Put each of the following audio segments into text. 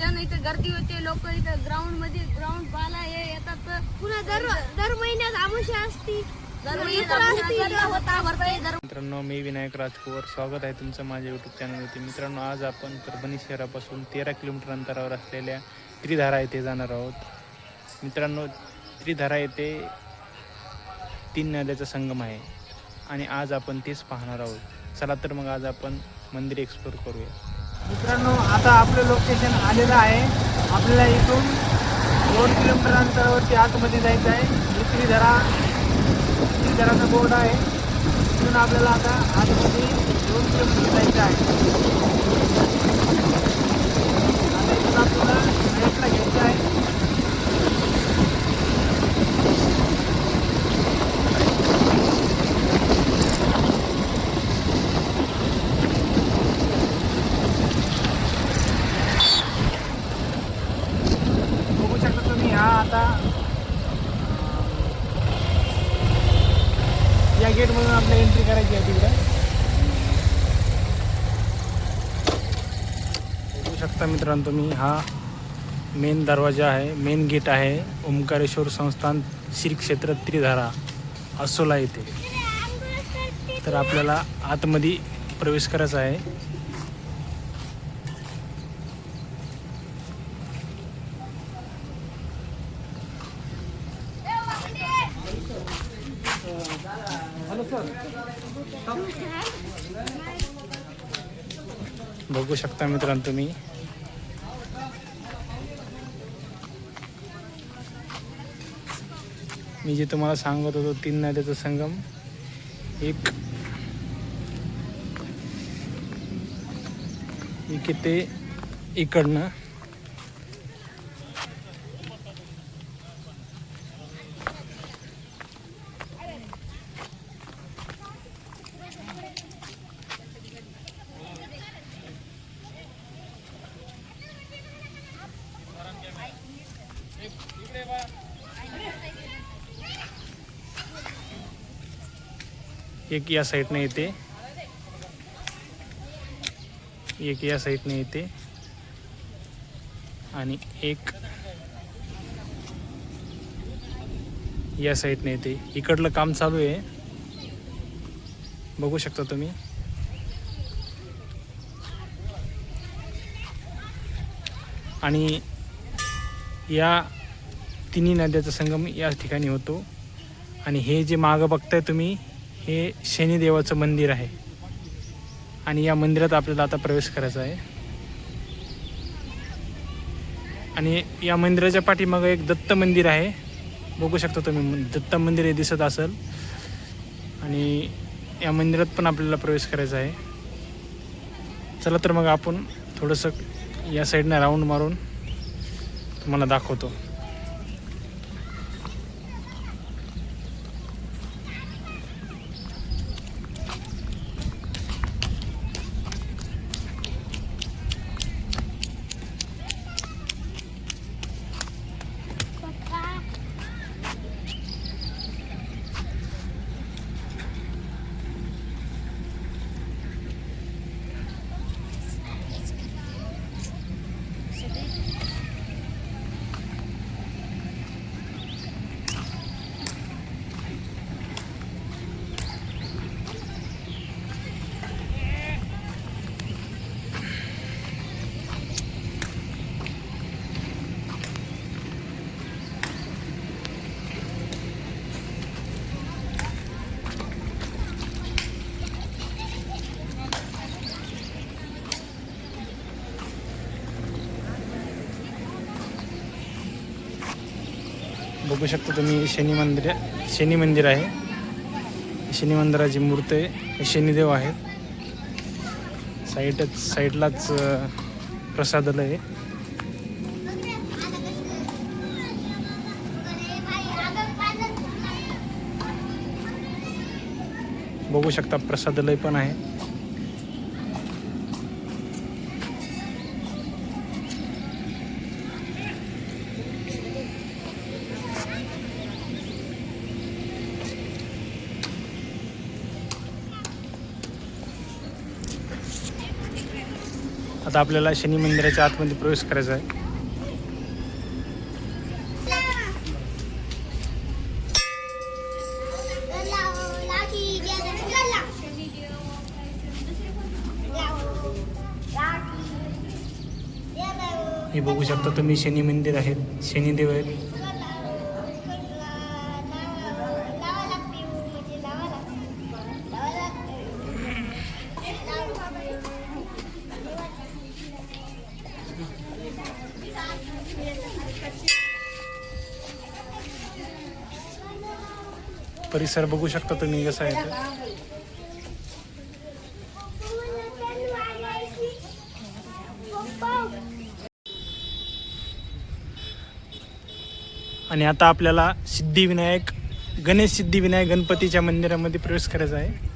त्यानं इथे गर्दी होते लोक इथं ग्राउंडमध्ये ग्राउंड पाहायला हे येतात. तर पुन्हा दर दर महिन्यात आमुषा असती. दर इतर असती महिन्यात होता भरता दर मित्रांनो मी विनायक राजकुवर. स्वागत आहे तुमचं माझ्या यूट्यूब चॅनलवरती मित्रांनो आज आपण परभणी शहरापासून तेरा किलोमीटर अंतरावर असलेल्या त्रिधारा येथे जाणार आहोत. मित्रांनो त्रिधारा येथे तीन नद्याचा संगम आहे. आणि आज आपण तेच पाहणार आहोत. चला तर मग आज आपण मंदिर एक्सप्लोर करूया. मित्रांनो आता आपलं लोकेशन आलेलं आहे. आपल्याला इथून दोन किलोमीटर अंतरावरती आतमध्ये जायचं आहे. ही त्रिधरा बोर्ड आहे. तिथून आपल्याला आता आतमध्ये दोन किलोमीटर जायचं आहे. आता इथून आपल्याला राईटला घ्यायचं आहे बघू शकता तुम्ही हा आता या गेटमधून आपल्याला एंट्री करायची आहे तिकडे. बघू शकता मित्रांनो तुम्ही हा मेन दरवाजा आहे मेन गेट आहे ओंकारेश्वर संस्थान श्री क्षेत्र त्रिधारा असोला येथे. तर आपल्याला आतमध्ये प्रवेश करायचा आहे. बघू शकता मित्रांनो तुम्ही. मी जे तुम्हाला सांगत होतो तीन नद्याचा संगम. एक एक इकडनं. एक या साईडने येते. एक या साईडने येते. आणि एक या साईडने येते. इकडलं काम चालू आहे. बघू शकता तुम्ही. आणि या तिन्ही नद्याचा संगम या ठिकाणी होतो. आणि हे जे मागं बघताय तुम्ही हे शनिदेवाचं मंदिर आहे. आणि या मंदिरात आपल्याला आता प्रवेश करायचा आहे. आणि या मंदिराच्या पाठीमागं एक दत्त मंदिर आहे. बघू शकता तुम्ही दत्त मंदिर हे दिसत असेल. आणि या मंदिरात पण आपल्याला प्रवेश करायचा आहे. चला तर मग आपण थोडंसं या साईडनं राऊंड मारून तुम्हाला दाखवतो. बघू शकता तुम्ही शनी मंदिर शनी मंदिर आहे. शनी मंदिराची मूर्ती आहे. हे शनिदेव आहेत. साईडच साईडलाच अं, प्रसादालय आहे. बघू शकता प्रसादालय पण आहे. आता आपल्याला शनी मंदिराच्या आतमध्ये प्रवेश करायचा आहे. हे बघू शकता तुम्ही शनी मंदिर आहेत शनिदेव आहेत. परिसर बघू शकता तुम्ही कसा आहे आणि आता आपल्याला सिद्धिविनायक गणेश सिद्धिविनायक गणपतीच्या मंदिरामध्ये प्रवेश करायचा आहे.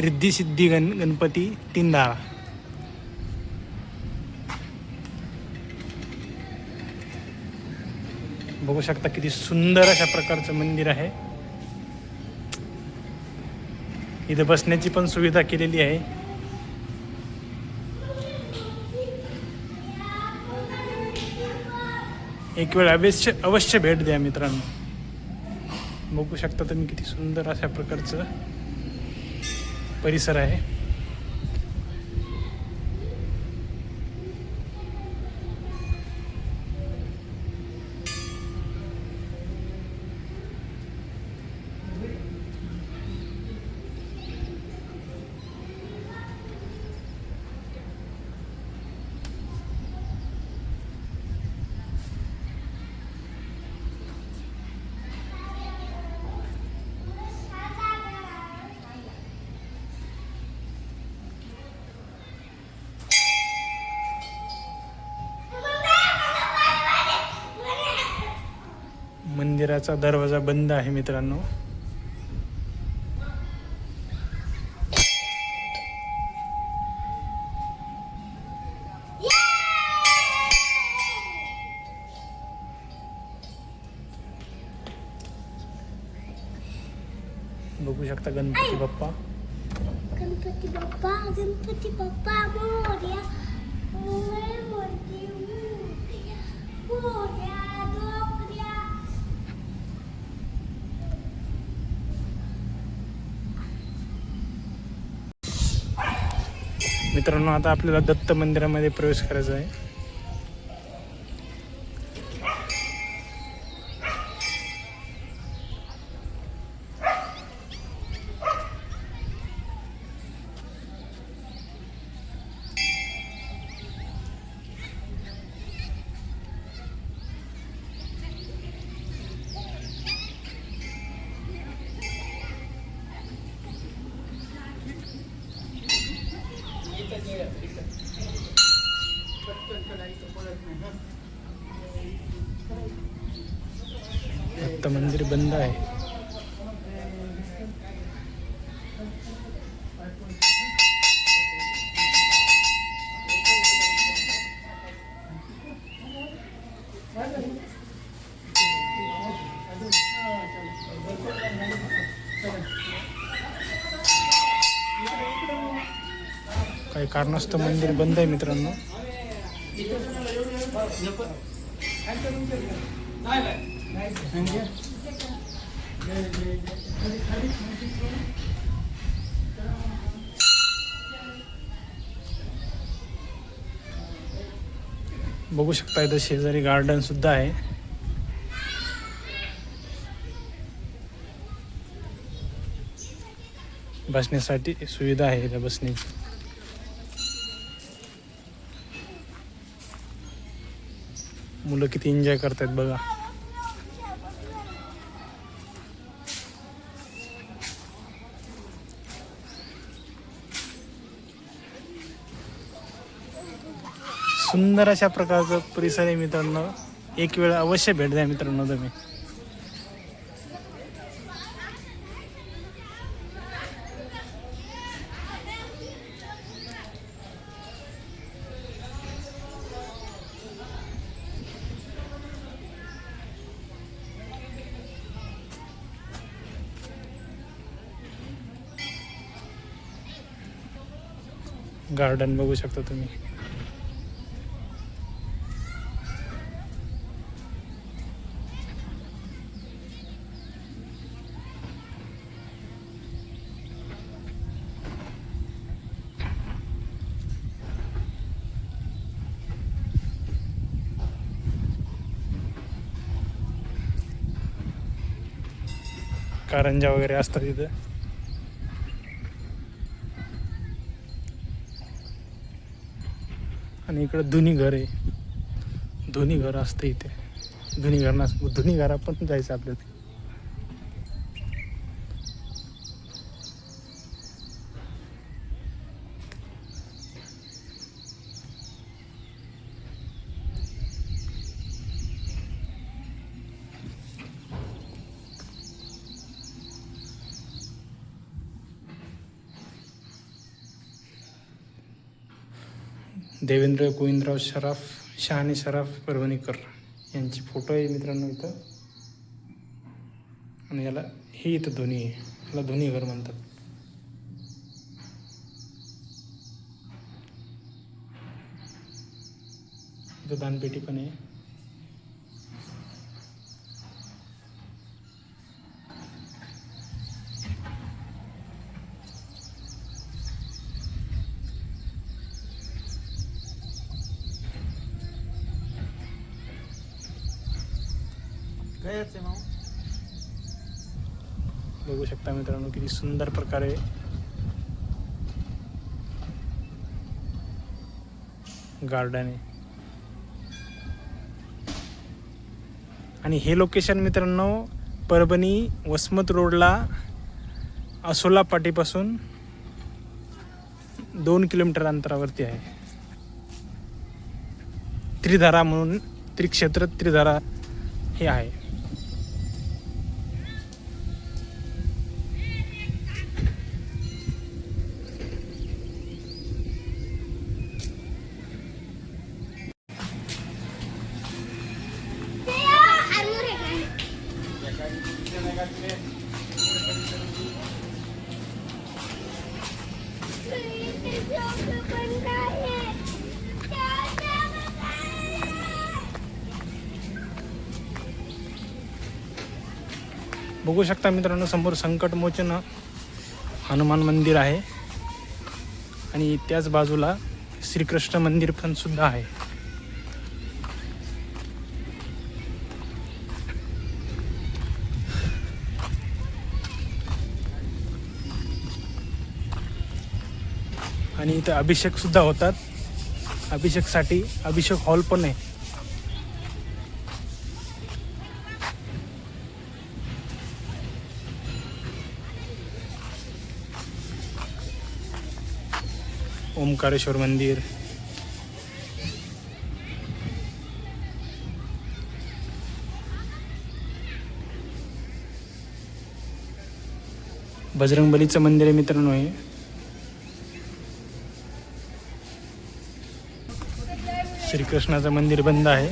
रिद्धिसिद्धी सिद्धी गण गणपती तीनधारा बघू शकता किती सुंदर अशा प्रकारचं मंदिर आहे. इथं बसण्याची पण सुविधा केलेली आहे. एक वेळ अवश्य अवश्य भेट द्या मित्रांनो. बघू शकता तुम्ही किती सुंदर अशा प्रकारचं परिसर आहे. मंदिराचा दरवाजा बंद आहे मित्रांनो. बघू शकता गणपती बाप्पा. गणपती बाप्पा गणपती बाप्पा. मित्रांनो आता आपल्याला दत्त मंदिरामध्ये प्रवेश करायचा आहे. दत्त मंदिर बंद आहे. काही कारणास्तव मंदिर बंद आहे मित्रांनो. बघू शकता इथं शेजारी गार्डन सुद्धा आहे. बसण्यासाठी सुविधा आहे इथं बसण्याची. मुलं किती एन्जॉय करतायत बघा. सुंदर अशा प्रकारचं परिसर आहे मित्रांनो. एक वेळ अवश्य भेट द्या मित्रांनो तुम्ही. गार्डन बघू शकता तुम्ही. कारंजा वगैरे असतात तिथं. आणि इकडं धुनी घर आहे. धुनी घर असतं इथे. धुनी घर नस धुनी पण जायचं आपल्याला. देवेंद्र गोविंदराव शराफ शहाणे शराफ परभणीकर यांची फोटो आहे मित्रांनो इथं. आणि याला हे इथं धोनी आहे. याला धोनी घर म्हणतात. इथं दानपेटी पण आहे. आहे माऊ बघू शकता मित्रांनो किती सुंदर प्रकारे गार्डन आहे. आणि हे लोकेशन मित्रांनो परभणी वसमत रोडला असोला पाटीपासून दोन किलोमीटर अंतरावरती आहे. त्रिधारा म्हणून त्रिक्षेत्र त्रिधारा हे आहे. बघू शकता मित्रांनो समोर संकटमोचन हनुमान मंदिर आहे. आणि त्याच बाजूला श्रीकृष्ण मंदिर पण सुद्धा आहे. आणि इथं अभिषेकसुद्धा होतात. अभिषेकसाठी अभिषेक हॉल पण आहे. ओंकारेश्वर मंदिर. बजरंगबलीचं मंदिर आहे मित्रांनो हे. श्रीकृष्णाचं मंदिर बंद आहे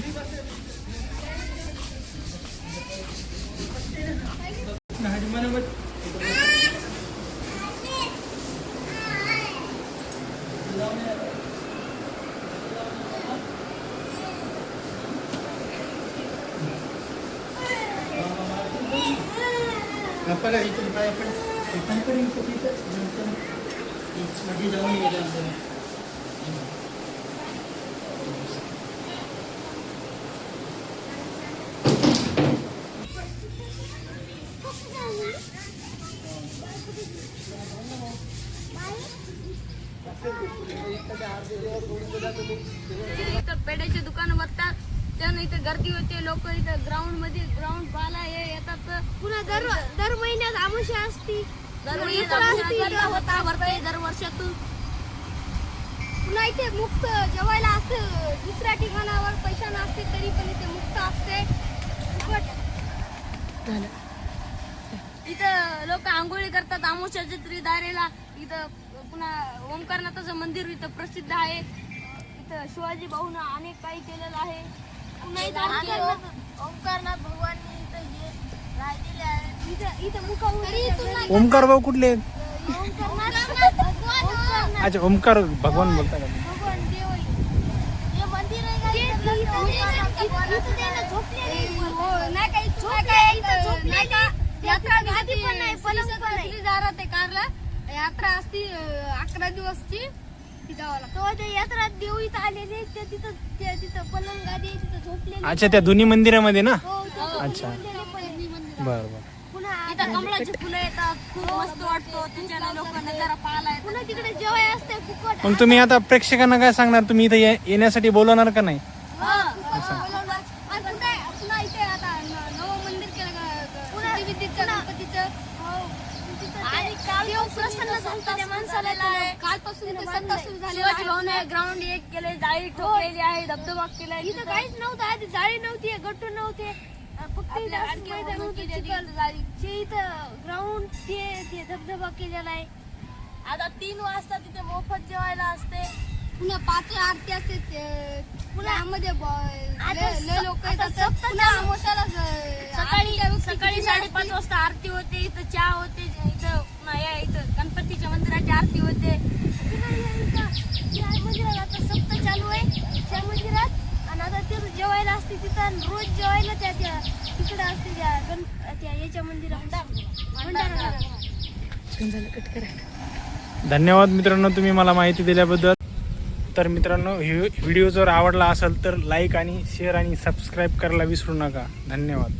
आपल्याला इथून काय आपण एकांपर्यंत तिथं नंतर मध्ये जाऊन गेल्यानंतर इथं पेड्याचे दुकान बघतात त्यानं इथं गर्दी होते लोक इथं ग्राउंडमध्ये ग्राउंड पाहायला हे येतात पुन्हा दर दर महिन्यात आमुषा असती दरवर्षी यात्रा असती, यात्रा होता भरते दरवर्षातून पुन्हा इथे मुक्त जेवायला असतं. दुसऱ्या ठिकाणावर पैसा नसते तरी पण इथे मुक्त असते. इथं लोक आंघोळी करतात. आमुष्याच्या त्रिधारेला इथं पुन्हा ओंकारनाथाचं मंदिर इथं प्रसिद्ध आहे. इथं शिवाजी भाऊनं अनेक काही केलेलं आहे. पुन्हा इथं ओंकारनाथ भगवाननी इथं हे राहिलेले आहे. इथं ओमकार भाऊ कुठले? ओंकारनाथ भगवान अच्छा ओमकार भगवान बोलता का? यात्रा गादी पण नाही पलंग पण नाही. दारात आहे कारला. यात्रा असती अकरा दिवसची. यात्रा देव इथं आलेले ते तिथं ते तिथं पलंग तिथं अच्छा त्या दोन्ही मंदिरामध्ये ना? हो, अच्छा. बरं बरं. इथं कमळाची फुलं येतात खूप मस्त वाटतो. त्याच्यानं लोकांना जरा पाहायला येतात पुन्हा तिकडे जेवाय असते फुकट. मग तुम्ही आता प्रेक्षकांना काय सांगणार? तुम्ही इथे ये- येण्यासाठी बोलवणार का नाही? केलं काल ग्राउंड एक केले जाळी ठोकलेली आहे धबधबा केलाय इथं काहीच नव्हतं. आधी जाळी नव्हती गट्टू नव्हते. फक्त ग्राउंड ते धबधबा केलेला आहे. आता तीन वाजता तिथे मोफत जेवायला असते. पुन्हा पाच आरती असते पुन्हा मध्ये लोक सकाळी सकाळी साडेपाच वाजता आरती होते इथं चहा होते इथं या इथं गणपतीच्या मंदिराची आरती होते मंदिरात आता सप्ताह चालू आहे त्या मंदिरात आणि आता तिथं जेवायला असते तिथं रोज जेवायला त्या त्या तिकडं असते त्या गण त्या याच्या मंदिरात. धन्यवाद मित्रांनो तुम्ही मला माहिती दिल्याबद्दल. तर मित्रांनो व्हिडिओ जर आवडला असेल तर लाईक आणि शेअर आणि सबस्क्राईब करायला विसरू नका. धन्यवाद.